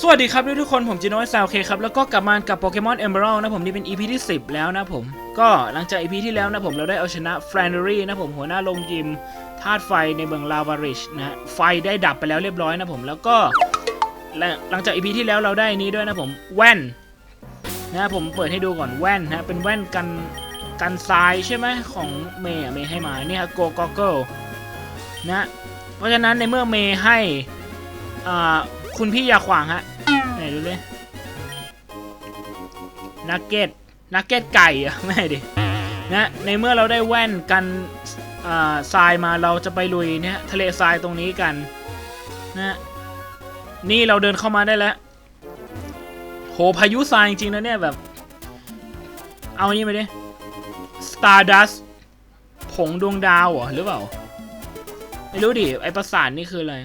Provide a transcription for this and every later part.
สวัสดีครับทุกคนผมจีโน่ซาวเคครับ แล้วก็กลับมากับโปเกมอนเอมเบอรัลนะผมนี่เป็น EP ที่ 10 แล้วนะผม ก็หลังจาก EP ที่แล้วนะผมเราได้เอาชนะแฟรนเดอรี่นะผมหัวหน้าลงยิมธาตุไฟในเมืองลาวาริชนะไฟได้ดับไปแล้วเรียบร้อยนะผมแล้วก็หลังจาก EP ที่แล้วเราได้นี้ด้วยนะผมแว่นนะผมเปิดให้ดูก่อนแว่นนะเป็นแว่นกันกันทรายใช่ไหมของเมย์เมย์ให้มาเนี่ยโกกเกิลนะเพราะฉะนั้นในเมื่อเมย์ให้อ่า คุณพี่อย่าขวางฮะ ไหนดูเลยนักเก็ตนักเก็ตไก่อะไม่ดินะในเมื่อเราได้แว่นกันทรายมาเราจะไปลุยเนี่ยทะเลทรายตรงนี้กันนะนี่เราเดินเข้ามาได้แล้ว โหพายุทรายจริงๆนะเนี่ยแบบ เอานี่ไปดิ Stardust ผงดวงดาวเหรอหรือเปล่า ไม่รู้ดิ ไอประสานนี่คืออะไร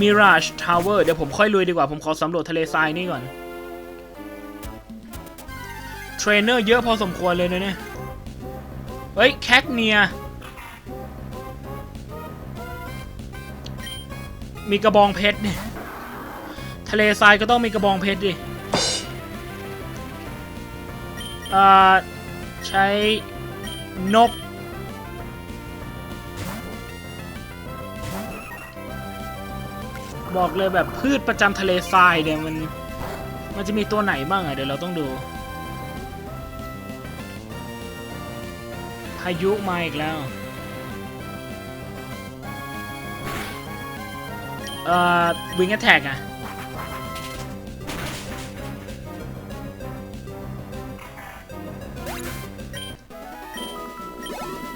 Mirage Tower เดี๋ยวผมค่อยลุยดีกว่า ผมขอสำรวจทะเลทรายนี่ก่อน เทรนเนอร์เยอะพอสมควรเลยนะเนี่ย เฮ้ย แคคเนีย มีกระบองเพชรเนี่ย ทะเลทรายก็ต้องมีกระบองเพชรดิอ่อใช้นก บอกเลยแบบพืชประจำทะเลทรายเนี่ยมัน มันจะมีตัวไหนบ้างอะเดี๋ยวเราต้องดู พายุมาอีกแล้ว เอ่อวิงแอทแทกอะ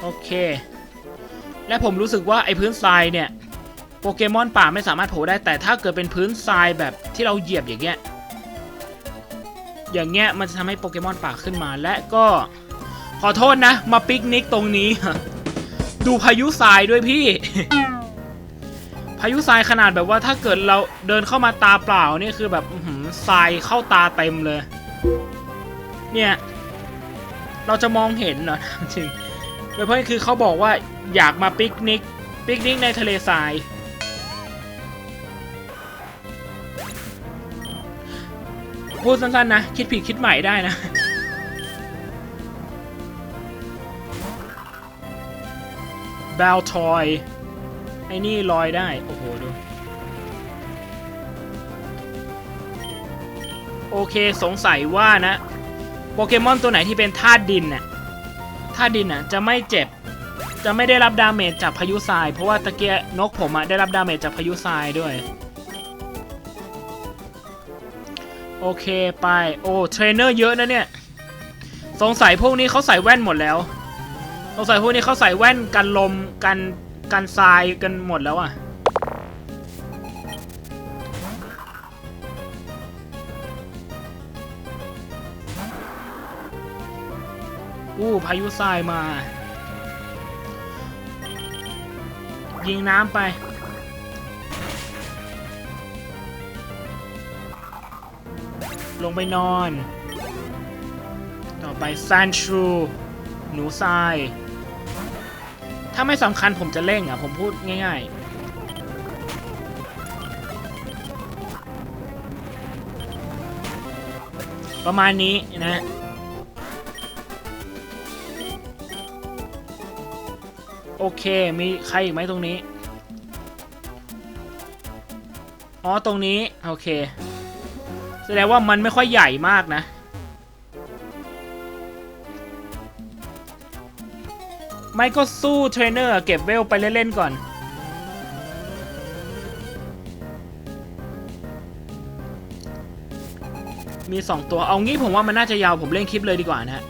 โอเค และผมรู้สึกว่าไอ้พื้นทรายเนี่ย โปเกมอนป่าไม่สามารถโผล่ได้แต่ถ้าเกิดเป็นพื้นทรายแบบที่เราเหยียบอย่างเงี้ยอย่างเงี้ยมันจะทำให้โปเกมอนป่าขึ้นมาและก็ขอโทษนะ มาปิกนิกตรงนี้ ดูพายุทรายด้วยพี่ พายุทรายขนาดแบบว่าถ้าเกิดเราเดินเข้ามาตาเปล่านี่คือแบบหือทรายเข้าตาเต็มเลย เนี่ย เราจะมองเห็นเหรอจริงโดยเฉพาะคือเขาบอกว่าอยากมาปิกนิกปิกนิกในทะเลทราย พูดสั้นๆนะ คิดผิดคิดใหม่ได้นะบลทอย ไอ้นี่ลอยได้ โอ้โห ดู โอเคสงสัยว่านะ โปเกมอนตัวไหนที่เป็นธาตุดินน่ะธาตุดินน่ะ จะไม่เจ็บ จะไม่ได้รับดาเมจจากพายุทราย เพราะว่าตะเกียนกผมอะได้รับดาเมจจากพายุทรายด้วย โอเคไป โอ้เทรนเนอร์เยอะนะเนี่ย สงสัยพวกนี้เขาใส่แว่นหมดแล้ว สงสัยพวกนี้เขาใส่แว่นกันลมกันกันทรายกันหมดแล้วอะอู้พายุทรายมา ยิงน้ำไป ลงไปนอน ต่อไปซานชูหนูทราย ถ้าไม่สำคัญผมจะเร่งอะ ผมพูดง่ายๆ ประมาณนี้นะโอเค มีใครอีกไหมตรงนี้ อ๋อ ตรงนี้ โอเค แสดงว่ามันไม่ค่อยใหญ่มากนะ ไม่ก็สู้เทรนเนอร์เก็บเวลไปเล่น ๆ ก่อน มี 2 ตัวเอางี้ผมว่ามันน่าจะยาวผมเล่นคลิปเลยดีกว่านะฮะ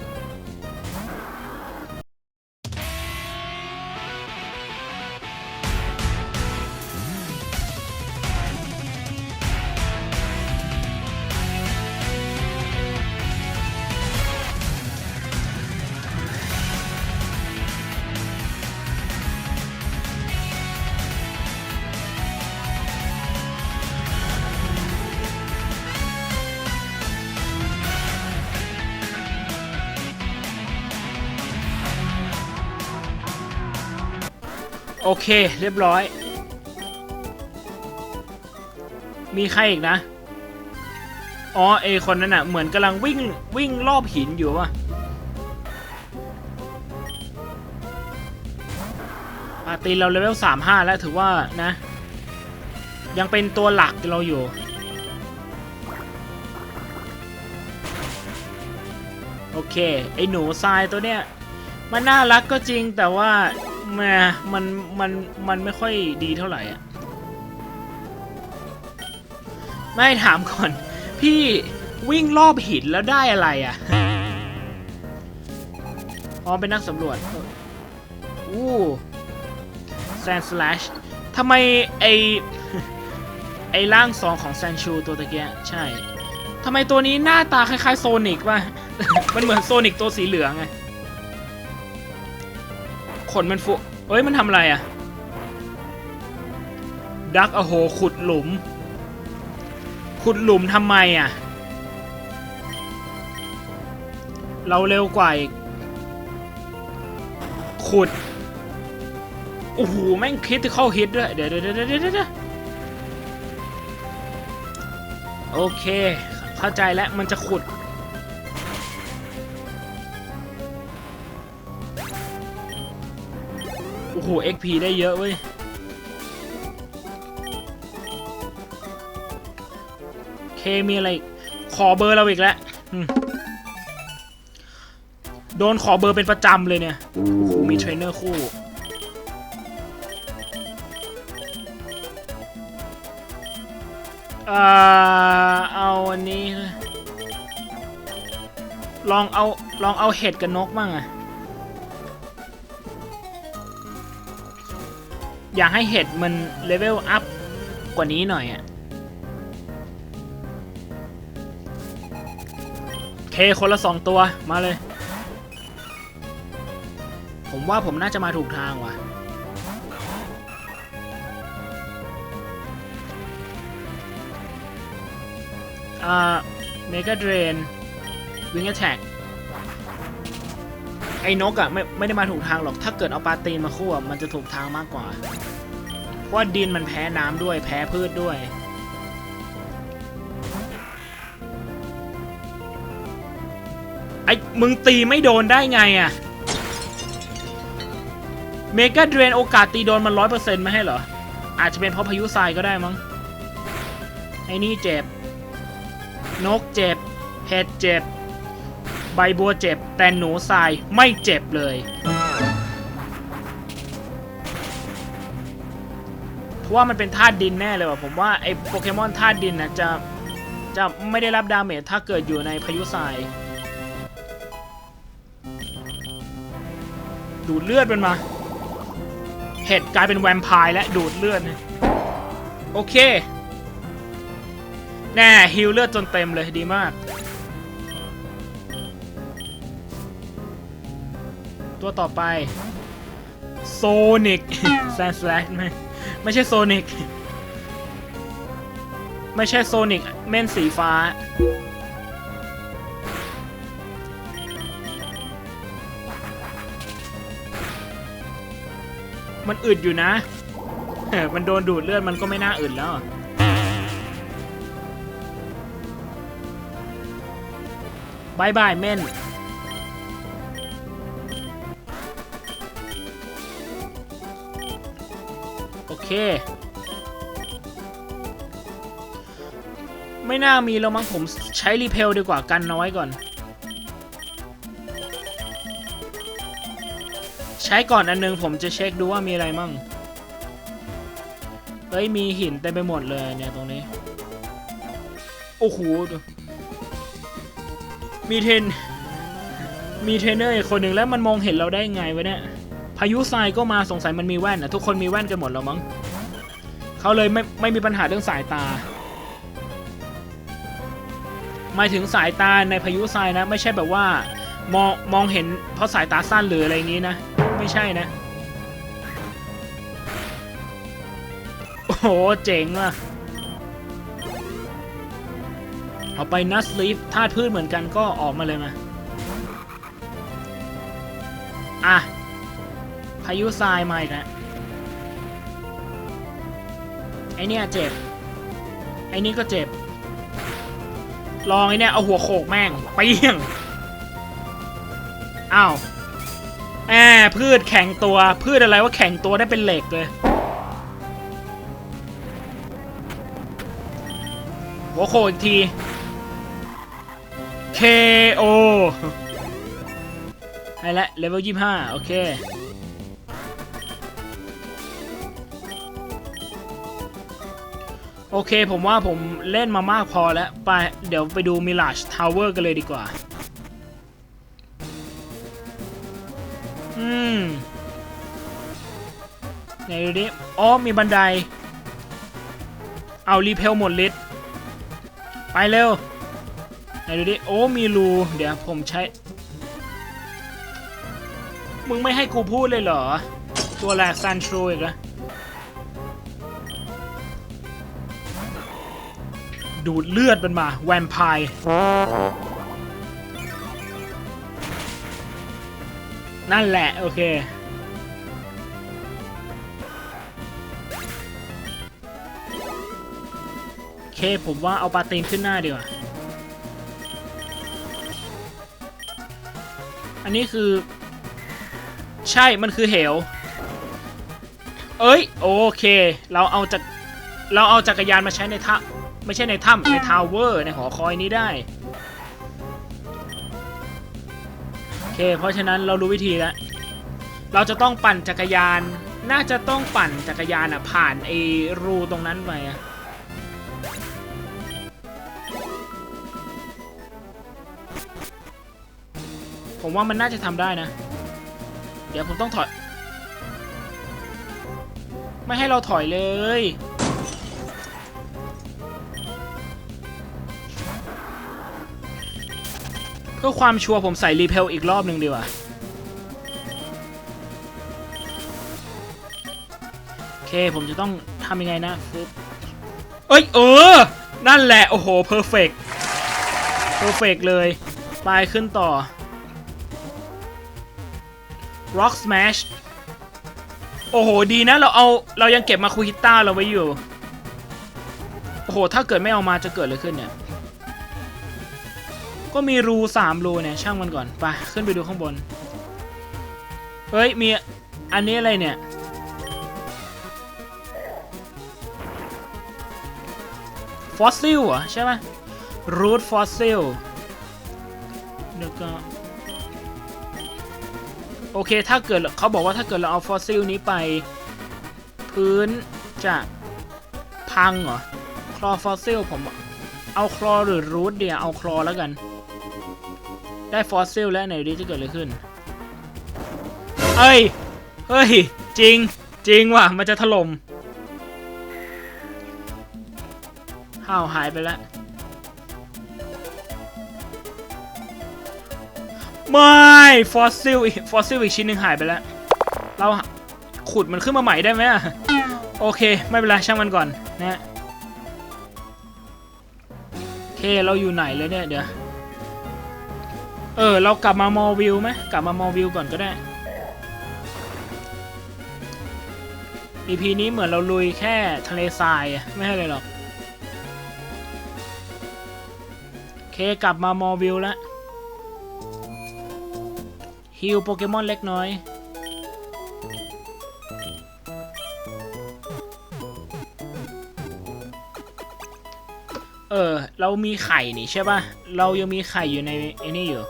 เค เรียบร้อย มีใครอีกนะ อ๋อเอคนนั้นน่ะ เหมือนกำลังวิ่งวิ่งรอบหินอยู่ว่ะปาตีเราเลเวลสามห้าแล้วถือว่านะ ยังเป็นตัวหลักเราอยู่ โอเค ไอ้หนูทรายตัวเนี้ย มันน่ารักก็จริงแต่ว่า แหมมันมันมันไม่ค่อยดีเท่าไหร่อะไม่ถามก่อน พี่วิ่งรอบหินแล้วได้อะไรอะอ๋อเป็นนักสำรวจอู้แซนสแลชทำไมไอไอร่างสองของแซนชูตัวตะเกียใช่ทำไมตัวนี้หน้าตาคล้ายๆโซนิกวะมันเหมือนโซนิกตัวสีเหลืองไง ขนมันฟุเอ้ยมันทำอะไรอะดักอโหขุดหลุม ขุดหลุมทำไมอะเราเร็วกว่าอีก ขุด โอ้โห แม่งคิดที่เข้าฮิตด้วย เดี๋ยวเดี๋ยวเดี๋ยวเดี๋ยวเดี๋ยวโอเค เข้าใจแล้ว มันจะขุด โอ้โห XP ได้เยอะเว้ย เคมีอะไร ขอเบอร์เราอีกแล้วโดนขอเบอร์เป็นประจำเลยเนี่ย มีเทรนเนอร์คู่ เอ่อ เอาอันนี้ ลองเอา ลองเอาเห็ดกับนกบ้างอะ อยากให้เห็ดมันเลเวลอัพกว่านี้หน่อยอะ่ะเคคนละสองตัวมาเลย ผมว่าผมน่าจะมาถูกทางว่ะ อ่าเมกาเดรนวิงแอ t แท็ก ไอ้นกอะไม่ไม่ได้มาถูกทางหรอกถ้าเกิดเอาปลาตีนมาคู่อะมันจะถูกทางมากกว่า เพราะดินมันแพ้น้ำด้วยแพ้พืชด้วย ไอ้มึงตีไม่โดนได้ไงอะเมกาเดรนโอกาสตีโดนมันร้อยเปอร์เซ็นต์ไม่ให้เหรอ อาจจะเป็นเพราะพายุทรายก็ได้มั้งไอ้นี่เจ็บ นกเจ็บเห็ดเจ็บ ใบบัวเจ็บ แต่หนูทรายไม่เจ็บเลย เพราะว่ามันเป็นธาตุดินแน่เลยว่ะผมว่าไอ้โปเกมอนธาตุดินนะจะจะไม่ได้รับดาเมจถ้าเกิดอยู่ในพายุทราย ดูดเลือดมันมา เห็ดกลายเป็นแวมไพร์และดูดเลือดโอเค แน่ฮิลเลือดจนเต็มเลยดีมาก ตัวต่อไปโซนิกแซนสแลชไม่ไม่ใช่โซนิกไม่ใช่โซนิกเม่นสีฟ้า มันอึดอยู่นะ มันโดนดูดเลือดมันก็ไม่น่าอึดแล้วบายบายเม่น เค ไม่น่ามีแล้วมั้งผมใช้รีเพลดีกว่ากันน้อยก่อน ใช้ก่อนอันนึงผมจะเช็คดูว่ามีอะไรมั่งเฮ้ยมีหินเต็มไปหมดเลยเนี่ยตรงนี้ โอ้โหมีเทรนมีเทรนเนอร์อีกคนหนึ่งแล้วมันมองเห็นเราได้ไงวะเนี่ย พายุทรายก็มาสงสัยมันมีแว่นนะทุกคนมีแว่นกันหมดแล้วมั้งเขาเลยไม่ไม่มีปัญหาเรื่องสายตาหมายถึงสายตาในพายุทรายนะ ไม่ใช่แบบว่ามองมองเห็นเพราะสายตาสั้นหรืออะไรอย่างนี้นะ ไม่ใช่นะ โอ้โหเจ๋งว่ะเอาไปนัสลีฟธาตุพืชเหมือนกันก็ออกมาเลยมาอะ พายุทรายมาอีกแล้วไอเนี่ยเจ็บ ไอนี่ก็เจ็บ ลองไอเนี่ยเอาหัวโขกแม่งเปี้ยงอ้าวแอบพืชแข็งตัว พืชอะไรว่าแข็งตัวได้เป็นเหล็กเลยหัวโขกอีกที KO ให้ละเลเวลยี่ห้าโอเค โอเคผมว่าผมเล่นมามากพอแล้ว ไปเดี๋ยวไปดู Mirage Tower กันเลยดีกว่า อืมไหนดูดิอ๋อมีบันได เอารีเพลหมดลิตไปเร็วไหนดูดิ โอ้ มีรู เดี๋ยวผมใช้ มึงไม่ให้กูพูดเลยเหรอ ตัวแรกซันทรูอีกแล้ว ดูดเลือดมันมาแวมไพร์นั่นแหละ โอเค โอเค ผมว่าเอาปลาตีนขึ้นหน้าดีกว่า อันนี้คือ ใช่ มันคือเหว เอ้ย โอเค เราเอาจากเราเอาจักรยานมาใช้ในถ้ำ ไม่ใช่ในถ้ำในทาวเวอร์ในหอคอยนี้ได้โอเค เพราะฉะนั้นเรารู้วิธีแล้ว เราจะต้องปั่นจักรยาน น่าจะต้องปั่นจักรยานอะผ่านไอ้รูตรงนั้นไปอะผมว่ามันน่าจะทำได้นะ เดี๋ยวผมต้องถอย ไม่ให้เราถอยเลย พื่อความชัวร์ผมใส่รีเพลอีกรอบหนึ่งดีกว่าโอเคผมจะต้องทำยังไงนะฟึบเอ้ยเออ นั่นแหละ โอ้โหเพอร์เฟกต์เพอร์เฟกเลยไปขึ้นต่อ Rock Smash โอ้โห ดีนะ เราเอาเรายังเก็บมาคุฮิต้าเราไว้อยู่ โอ้โห ถ้าเกิดไม่เอามาจะเกิดอะไรขึ้นเนี่ย ก็มีรูสามรูเนี่ยช่างมันก่อนไปขึ้นไปดูข้างบนเฮ้ยมีอันนี้อะไรเนี่ยฟอสซิลเหรอใช่ไหมรูทฟอสซิลเดี๋ยวก็โอเคถ้าเกิดเขาบอกว่าถ้าเกิดเราเอาฟอสซิลนี้ไป พื้นจะพังเหรอคลอฟอสซิลผมเอาคลอหรือรูทเดียวเอาคลอแล้วกัน ได้ฟอสซิลแล้วไหนดูดิจะเกิดอะไรขึ้น เอ้ย เฮ้ย จริง จริงว่ะ มันจะถล่มห้าวหายไปแล้ว ไม่ ฟอสซิลฟอสซิลอีกชิ้นหนึ่งหายไปแล้ว เราขุดมันขึ้นมาใหม่ได้ไหมอะโอเค ไม่เป็นไรช่างมันก่อนนะฮะโอเค เราอยู่ไหนเลยเนี่ยเดี๋ยว เออ เรากลับมามอวิวไหมกลับมามอวิวก่อนก็ได้ EP นี้เหมือนเราลุยแค่ทะเลทรายอะไม่ให้เลยหรอกเคกลับมามอวิวแล้วฮิวโปเกมอนเล็กน้อย ออ เรามีไข่นี่ใช่ป่ะ เรายังมีไข่อยู่ในไอ้นี่อยู่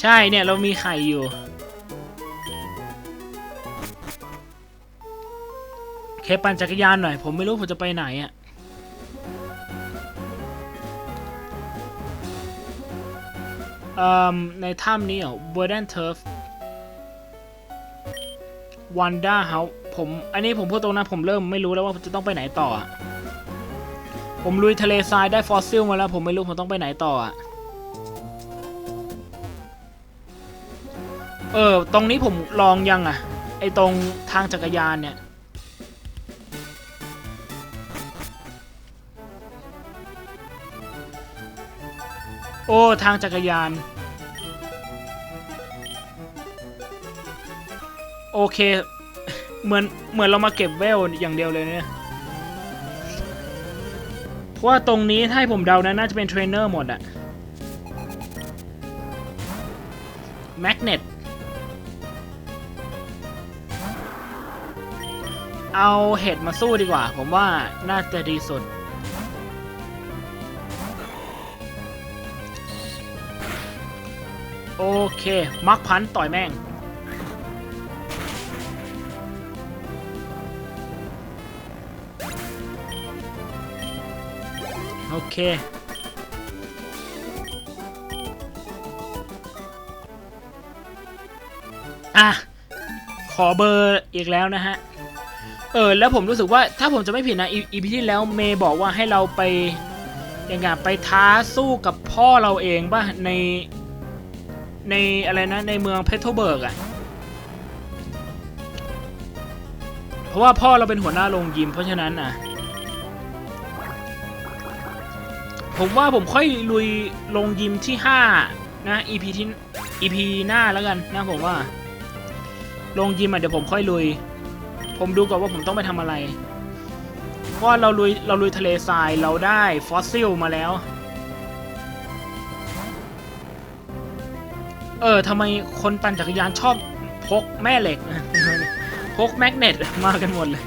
ใช่เนี่ยเรามีไข่อยู่ เคปั่นจักรยานหน่อย ผมไม่รู้ผมจะไปไหนอะ่ะเออในถ้ำนี้เหรอ w o r d e n Turf Wanda House ผมอันนี้ผมพูดตรงนะผมเริ่มไม่รู้แล้วว่าจะต้องไปไหนต่ออผมลุยทะเลทรายได้ฟอสซิลมาแล้ว ผมไม่รู้ผมต้องไปไหนต่ออะเออ ตรงนี้ผมลองยังอะ ไอตรงทางจักรยานเนี่ย โอ้ ทางจักรยาน โอเค เหมือนเหมือนเรามาเก็บเวลอย่างเดียวเลยเนี่ยเพราะว่าตรงนี้ถ้าให้ผมเดานะน่าจะเป็นเทรนเนอร์หมดอะแมกเนตเอาเห็ดมาสู้ดีกว่า ผมว่าน่าจะดีสุด โอเค มักพันต่อยแม่ง โอเค อะ ขอเบอร์อีกแล้วนะฮะ เออ แล้วผมรู้สึกว่าถ้าผมจะไม่ผิดนะอีพีที่แล้วเมย์บอกว่าให้เราไปยังไงไปท้าสู้กับพ่อเราเองป่ะ ใน ในอะไรนะ ในเมืองเพโทรเบิร์กอะเพราะว่าพ่อเราเป็นหัวหน้าโรงยิมเพราะฉะนั้นอะ ผมว่าผมค่อยลุยลงยิมที่ 5 นะ EP ที่ EP หน้าแล้วกันนะผมว่า ลงยิมอะเดี๋ยวผมค่อยลุย ผมดูก่อนว่าผมต้องไปทำอะไร เพราะเราลุยเราลุยทะเลทรายเราได้ฟอสซิลมาแล้ว เออทำไมคนปั่นจักรยานชอบพกแม่เหล็ก พกแมกเนตมากันหมดเลย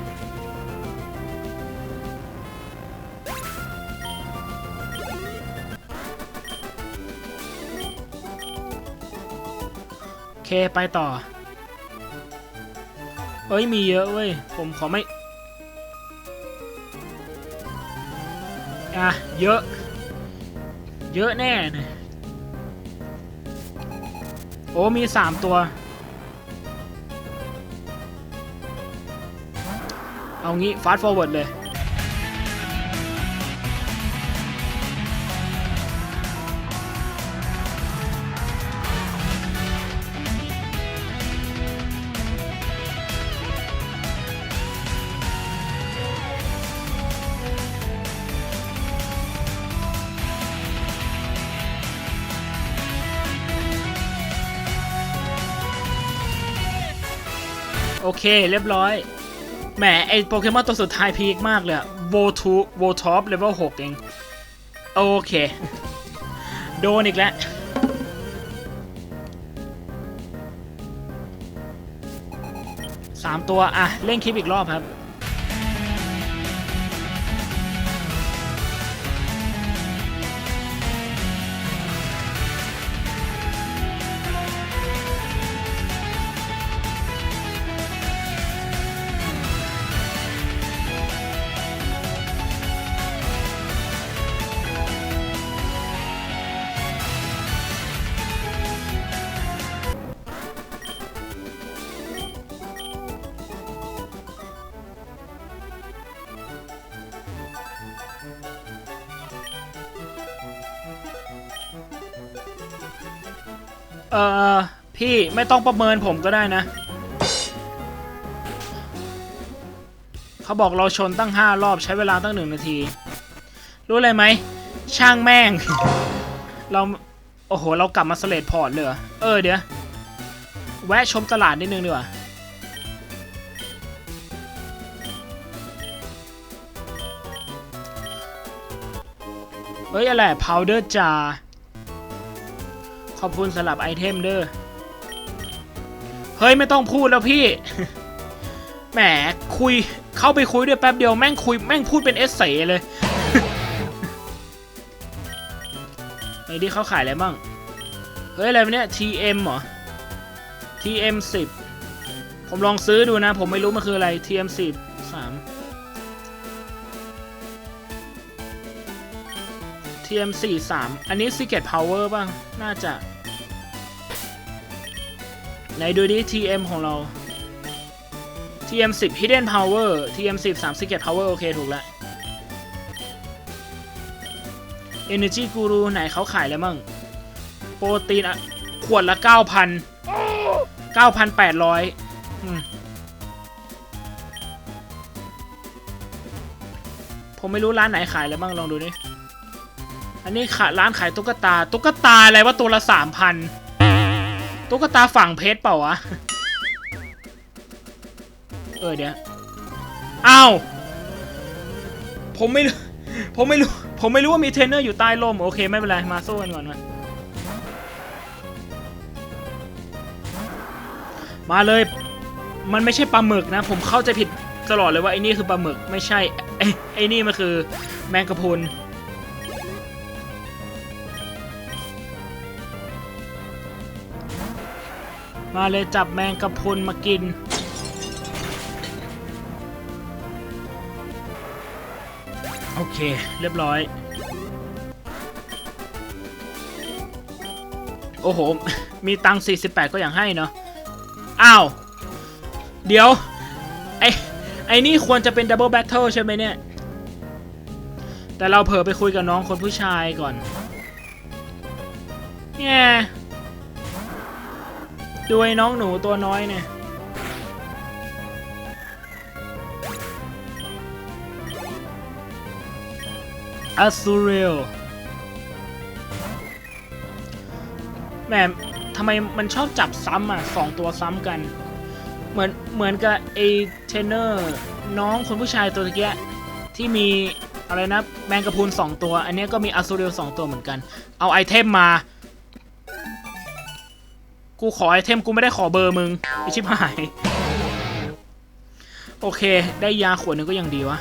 เคไปต่อ เอ้ยมีเยอะเว้ย ผมขอไม่ อะ เยอะ เยอะแน่นะโอ้มีสามตัว เอางี้ฟาสต์ฟอร์เวิร์ดเลย อเค เรียบร้อย แหม ไอโปเกมอนตัวสุดท้ายพีคมากเลยโวทูโวท็อปเลเวล6เอง โอเค โดนอีกแล้ว สามตัว อะ เล่นคลิปอีกรอบครับ เออพี่ไม่ต้องประเมินผมก็ได้นะ เขาบอกเราชนตั้งห้ารอบใช้เวลาตั้งหนึ่งนาที รู้อะไรไหม ช่างแม่ง เรา โอ้โห เรากลับมาสเลดพอร์ตเลยเออเดี๋ยว แวะชมตลาดนิดนึงดีกว่าเฮ้ยอะไร powder jar ขอบคุณสำหรับไอเทมเด้อ เฮ้ยไม่ต้องพูดแล้วพี่ แหมคุยเข้าไปคุยด้วยแป๊บเดียวแม่งคุยแม่งพูดเป็นเอสเซเลยไอ้ที่เขาขายอะไรบ้าง เฮ้ยอะไรเนี่ย TM เหรอ TM 10 ผมลองซื้อดูนะ ผมไม่รู้มันคืออะไร TM 10 TM 4 3 อันนี้ Secret Power ป่ะน่าจะ ไหนดูดิ TM ของเรา TM 10 Hidden Power TM 10 3 Secret Power โอเค ถูกแล้ว Energy Guru ไหนเขาขายอะไรมั่ง โปรตีนอะขวดละ 9,000 9,800อืมผมไม่รู้ร้านไหนขายอะไรบ้างลองดูดิ อันนี้ขาร้านขายตุ๊กตา ตุ๊กตาอะไรว่าตัวละสามพันตุ๊กตาฝั่งเพชรเปล่าวะ เออเดี๋ยวอ้าวผมไม่รู้ ผมไม่รู้ ผมไม่รู้ว่ามีเทรนเนอร์อยู่ใต้ร่มโอเคไม่เป็นไร มาสู้กันก่อนมามาเลย มันไม่ใช่ปลาหมึกนะ ผมเข้าใจผิดตลอดเลยว่าไอ้นี่คือปลาหมึก ไม่ใช่ไอ้ไอ้นี่มันคือแมงกะพรุน มาเลยจับแมงกะพรุนมากิน โอเค เรียบร้อย โอ้โห มีตังค์48 ก็อย่างให้เนาะ อ้าว เดี๋ยว ไอ้ไอ้นี่ควรจะเป็นดับเบิลแบทเทิลใช่ไหมเนี่ย แต่เราเผลอไปคุยกับน้องคนผู้ชายก่อน เนี่ย ดูไอ้น้องหนูตัวน้อยเนี่ยอ z ซูเรลแหมทำไมมันชอบจับซ้ำอะสองตัวซ้ำกัน เหมือนเหมือนกับไอเทนเนอร์น้องคนผู้ชายตัวตะเกียที่มีอะไรนะแมงกะพรุนสองตัว อันนี้ก็มีอ z ซูเรลสองตัวเหมือนกัน เอาไอเทมมา กูขอไอเทมกูไม่ได้ขอเบอร์มึงไอชิบหาย โอเค ได้ยาขวดหนึงก็ยังดีวะ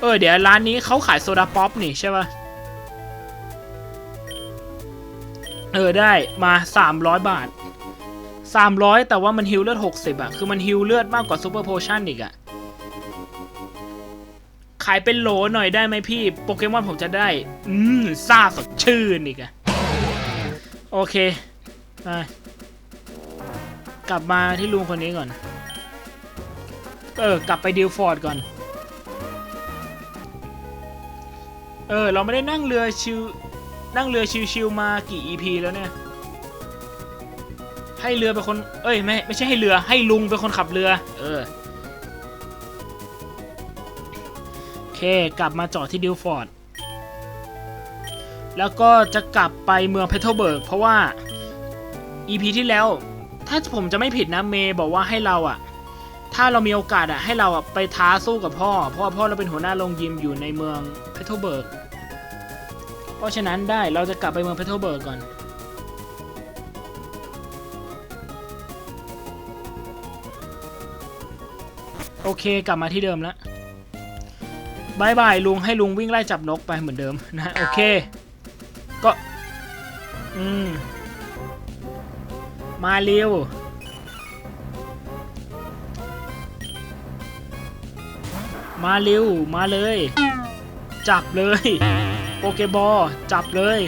เออ เดี๋ยวร้านนี้เขาขายโซดาป๊อปนี่ใช่ปะเออ ได้มา 300 บาท 300 แต่ว่ามันฮิลเลือด 60อะคือมันฮิลเลือดมากกว่าซูเปอร์โพชั่นอีกอะขายเป็นโหลหน่อยได้ไหมพี่ โปเกมอนผมจะได้ อืมซาสดชื่นอีกอะโอเค ไป กลับมาที่ลุงคนนี้ก่อน เออ กลับไปดิลฟอร์ดก่อน เออ เราไม่ได้นั่งเรือชิว นั่งเรือชิวๆมากี่ EP แล้วเนี่ย ให้เรือเป็นคน เอ้ย ไม่ ไม่ใช่ให้เรือ ให้ลุงเป็นคนขับเรือ เออ โอเค กลับมาจอดที่ดิลฟอร์ด แล้วก็จะกลับไปเมืองเพเทอร์เบิร์กเพราะว่า EP ที่แล้ว ถ้าผมจะไม่ผิดนะเมย์บอกว่าให้เราอะถ้าเรามีโอกาสอะให้เราอะไปท้าสู้กับพ่อ เพราะว่าพ่อเราเป็นหัวหน้าโรงยิมอยู่ในเมืองเพเทอร์เบิร์ก เพราะฉะนั้นได้เราจะกลับไปเมืองเพเทอร์เบิร์กก่อน โอเคกลับมาที่เดิมแล้วบายบายลุงให้ลุงวิ่งไล่จับนกไปเหมือนเดิมนะโอเค ก็ อืม มาเร็วมาเร็วมาเลย จับเลย โปเกบอลจับเลย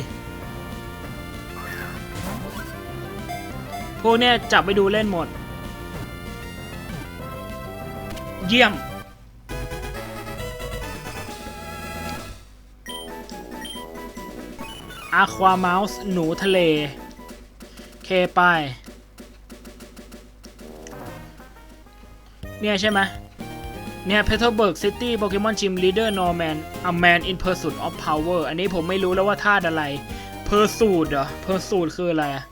พวกเนี้ยจับไปดูเล่นหมด เยี่ยมอะควาเมาส์หนูทะเล เคไป เนี่ยใช่ไหมเนี่ยเพเทอร์เบิร์กซิตี้โปเกมอนจิมลีเดอร์นอร์แมนอแมนอินเพอร์สู t ออฟพาวเวอร์อันนี้ผมไม่รู้แล้วว่าธาตุอะไรเพอร์สูดเหรอเพอร์สูดคืออะไรอะ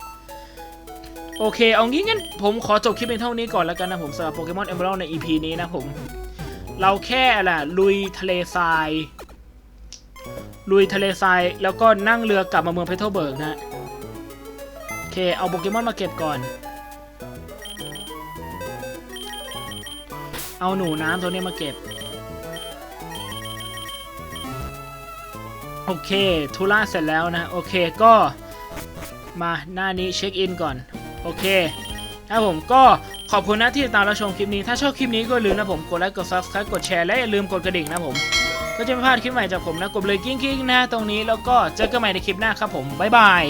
โอเค เอางี้งั้นผมขอจบคลิปเป็นเท่านี้ก่อนแล้วกันนะผมสำหรับโปเกมอนเอเมอรัลใน EP นี้นะผม เราแค่แหละลุยทะเลทราย ลุยทะเลทราย แล้วก็นั่งเรือกลับมาเมืองเพเทอร์เบิร์กนะ โอเค เอาโปเกมอนมาเก็บก่อน เอาหนูน้ำตัวนี้มาเก็บ โอเคธุระเสร็จแล้วนะ โอเคก็มาหน้านี้เช็คอินก่อน โอเคถ้าผมก็ขอบคุณนะที่ติดตามรับชมคลิปนี้ ถ้าชอบคลิปนี้ก็ลืมนะผมกดไลค์กด subscribe กดแชร์และอย่าลืมกดกระดิ่งนะผม ก็จะไม่พลาดคลิปใหม่จากผมนะกดเลยกิ้งๆนะตรงนี้แล้วก็เจอกันใหม่ในคลิปหน้าครับผมบ๊ายบาย